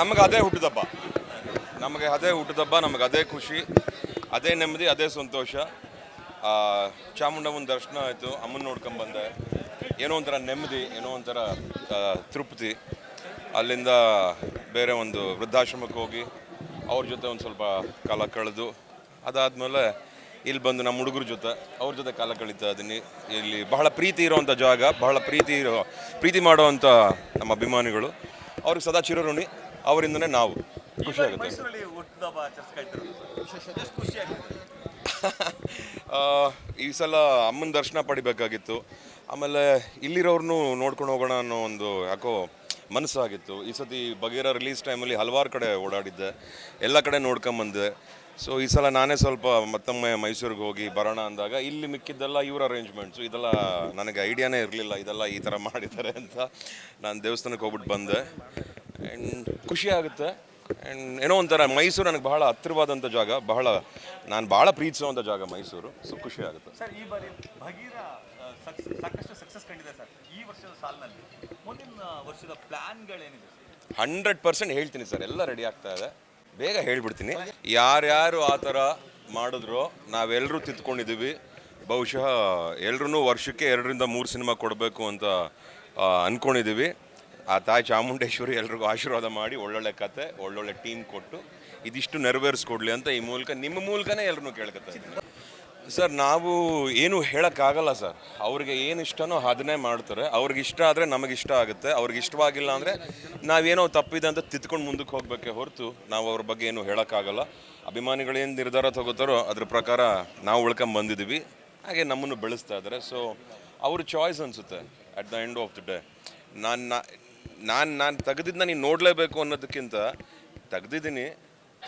ನಮಗೆ ಅದೇ ಹುಟ್ಟಿದಬ್ಬ. ನಮಗೆ ಅದೇ ಹುಟ್ಟಿದಬ್ಬ, ನಮಗೆ ಅದೇ ಖುಷಿ, ಅದೇ ನೆಮ್ಮದಿ, ಅದೇ ಸಂತೋಷ. ಚಾಮುಂಡಮ್ಮನ ದರ್ಶನ ಆಯಿತು, ಅಮ್ಮನ ನೋಡ್ಕೊಂಬಂದೆ ಏನೋ ಒಂಥರ ನೆಮ್ಮದಿ, ಏನೋ ಒಂಥರ ತೃಪ್ತಿ. ಅಲ್ಲಿಂದ ಬೇರೆ ಒಂದು ವೃದ್ಧಾಶ್ರಮಕ್ಕೆ ಹೋಗಿ ಅವ್ರ ಜೊತೆ ಒಂದು ಸ್ವಲ್ಪ ಕಾಲ ಕಳೆದು, ಅದಾದಮೇಲೆ ಇಲ್ಲಿ ಬಂದು ನಮ್ಮ ಹುಡುಗರ ಜೊತೆ, ಅವ್ರ ಜೊತೆ ಕಾಲ ಕಳೀತಾ ಇದ್ದೀನಿ. ಇಲ್ಲಿ ಬಹಳ ಪ್ರೀತಿ ಇರೋವಂಥ ಜಾಗ, ಬಹಳ ಪ್ರೀತಿ ಇರೋ, ಪ್ರೀತಿ ಮಾಡುವಂಥ ನಮ್ಮ ಅಭಿಮಾನಿಗಳು. ಅವ್ರಿಗೆ ಸದಾ ಚಿರಋಣಿ. ಅವರಿಂದನೇ ನಾವು. ಖುಷಿ ಆಗುತ್ತೆ. ಈ ಸಲ ಅಮ್ಮನ ದರ್ಶನ ಪಡಿಬೇಕಾಗಿತ್ತು. ಆಮೇಲೆ ಇಲ್ಲಿರೋರ್ನು ನೋಡ್ಕೊಂಡು ಹೋಗೋಣ ಅನ್ನೋ ಒಂದು ಯಾಕೋ ಮನಸ್ಸಾಗಿತ್ತು. ಈ ಸತಿ ಬಗೀರ ರಿಲೀಸ್ ಟೈಮಲ್ಲಿ ಹಲವಾರು ಕಡೆ ಓಡಾಡಿದ್ದೆ. ಎಲ್ಲ ಕಡೆ ನೋಡ್ಕೊಂಬಂದೆ. ಸೊ ಈ ಸಲ ನಾನೇ ಸ್ವಲ್ಪ ಮತ್ತೊಮ್ಮೆ ಮೈಸೂರಿಗೆ ಹೋಗಿ ಬರೋಣ ಅಂದಾಗ ಇಲ್ಲಿ ಮಿಕ್ಕಿದ್ದೆಲ್ಲ ಇವ್ರ ಅರೇಂಜ್ಮೆಂಟ್ಸು ಇದೆಲ್ಲ ನನಗೆ ಐಡಿಯಾನೇ ಇರಲಿಲ್ಲ ಇದೆಲ್ಲ ಈ ಥರ ಮಾಡಿದ್ದಾರೆ ಅಂತ. ನಾನು ದೇವಸ್ಥಾನಕ್ಕೆ ಹೋಗ್ಬಿಟ್ಟು ಬಂದೆ. ಆ್ಯಂಡ್ ಖುಷಿ ಆಗುತ್ತೆ. ಆ್ಯಂಡ್ ಏನೋ ಒಂಥರ ಮೈಸೂರು ನನಗೆ ಬಹಳ ಹತ್ತಿರವಾದಂಥ ಜಾಗ ಬಹಳ ನಾನು ಭಾಳ ಪ್ರೀತಿಸುವಂಥ ಜಾಗ ಮೈಸೂರು. ಸೊ ಖುಷಿ ಆಗುತ್ತೆ. ಸರ್ ಈ ಬಾರಿ ಭಗೀರ ಸಾಕಷ್ಟು ಸಕ್ಸಸ್ ಕಂಡಿದೆ ಸರ್. ಈ ವರ್ಷದ ಸಾಲಿನಲ್ಲಿ ಮುಂದಿನ ವರ್ಷದ ಪ್ಲ್ಯಾನ್ಗಳೇನಿದೆ ಹಂಡ್ರೆಡ್ ಪರ್ಸೆಂಟ್ ಹೇಳ್ತೀನಿ ಸರ್ ಎಲ್ಲ ರೆಡಿ ಆಗ್ತಾ ಇದೆ. ಬೇಗ ಹೇಳ್ಬಿಡ್ತೀನಿ. ಯಾರ್ಯಾರು ಆ ಥರ ಮಾಡಿದ್ರು ನಾವೆಲ್ಲರೂ ತಿದ್ಕೊಂಡಿದ್ದೀವಿ. ಬಹುಶಃ ಎಲ್ಲರೂ ವರ್ಷಕ್ಕೆ ಎರಡರಿಂದ ಮೂರು ಸಿನಿಮಾ ಕೊಡಬೇಕು ಅಂತ ಅಂದ್ಕೊಂಡಿದ್ದೀವಿ ಅನ್ಕೊಂಡಿದ್ದೀವಿ. ಆ ತಾಯಿ ಚಾಮುಂಡೇಶ್ವರಿ ಎಲ್ರಿಗೂ ಆಶೀರ್ವಾದ ಮಾಡಿ ಒಳ್ಳೊಳ್ಳೆ ಕತೆ, ಒಳ್ಳೊಳ್ಳೆ ಟೀಮ್ ಕೊಟ್ಟು ಇದಿಷ್ಟು ನೆರವೇರಿಸ್ಕೊಡ್ಲಿ ಅಂತ ಈ ಮೂಲಕ, ನಿಮ್ಮ ಮೂಲಕನೇ ಎಲ್ಲರೂ ಕೇಳ್ಕೊತಾ ಸರ್ ನಾವು ಏನು ಹೇಳೋಕ್ಕಾಗಲ್ಲ ಸರ್ ಅವ್ರಿಗೆ ಏನು ಇಷ್ಟನೋ ಅದನ್ನೇ ಮಾಡ್ತಾರೆ. ಅವ್ರಿಗೆ ಇಷ್ಟ ಆದರೆ ಇಷ್ಟ ಆಗುತ್ತೆ. ಅವ್ರಿಗೆ ಇಷ್ಟವಾಗಿಲ್ಲ ಅಂದರೆ ನಾವೇನೋ ತಪ್ಪಿದೆ ಅಂತ ತಿದ್ಕೊಂಡು ಮುಂದಕ್ಕೆ ಹೋಗ್ಬೇಕೆ ಹೊರತು ನಾವು ಅವ್ರ ಬಗ್ಗೆ ಏನು ಹೇಳೋಕ್ಕಾಗಲ್ಲ. ಅಭಿಮಾನಿಗಳೇನು ನಿರ್ಧಾರ ತಗೋತಾರೋ ಅದ್ರ ಪ್ರಕಾರ ನಾವು ಉಳ್ಕೊಂಡು ಬಂದಿದ್ದೀವಿ. ಹಾಗೆ ನಮ್ಮನ್ನು ಬೆಳೆಸ್ತಾ ಇದ್ದಾರೆ. ಸೊ ಅವ್ರ ಚಾಯ್ಸ್ ಅನಿಸುತ್ತೆ. At the end of the day ನಾನು ನಾನು ನಾನು ತೆಗೆದಿದ್ದನ್ನ ನೀನು ನೋಡಲೇಬೇಕು ಅನ್ನೋದಕ್ಕಿಂತ ತೆಗೆದಿದ್ದೀನಿ.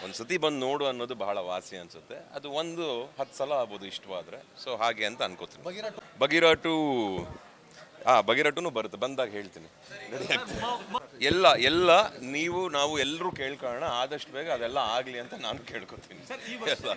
ಒಂದು ಸತಿ ಬಂದು ನೋಡು ಅನ್ನೋದು ಬಹಳ ವಾಸಿ ಅನಿಸುತ್ತೆ. ಅದು ಒಂದು ಹತ್ತು ಸಲ ಆಗ್ಬೋದು ಇಷ್ಟವಾದರೆ. ಸೊ ಹಾಗೆ ಅಂತ ಅನ್ಕೋತೀನಿ. ಬಗಿರಾಟು ಹಾಂ ಬಗಿರಾಟುನು ಬರುತ್ತೆ. ಬಂದಾಗ ಹೇಳ್ತೀನಿ. ಎಲ್ಲ ಎಲ್ಲ ನೀವು ನಾವು ಎಲ್ಲರೂ ಕೇಳ್ಕೊಳ್ಳೋಣ. ಆದಷ್ಟು ಬೇಗ ಅದೆಲ್ಲ ಆಗಲಿ ಅಂತ ನಾನು ಕೇಳ್ಕೊತೀನಿ. ಎಲ್ಲ.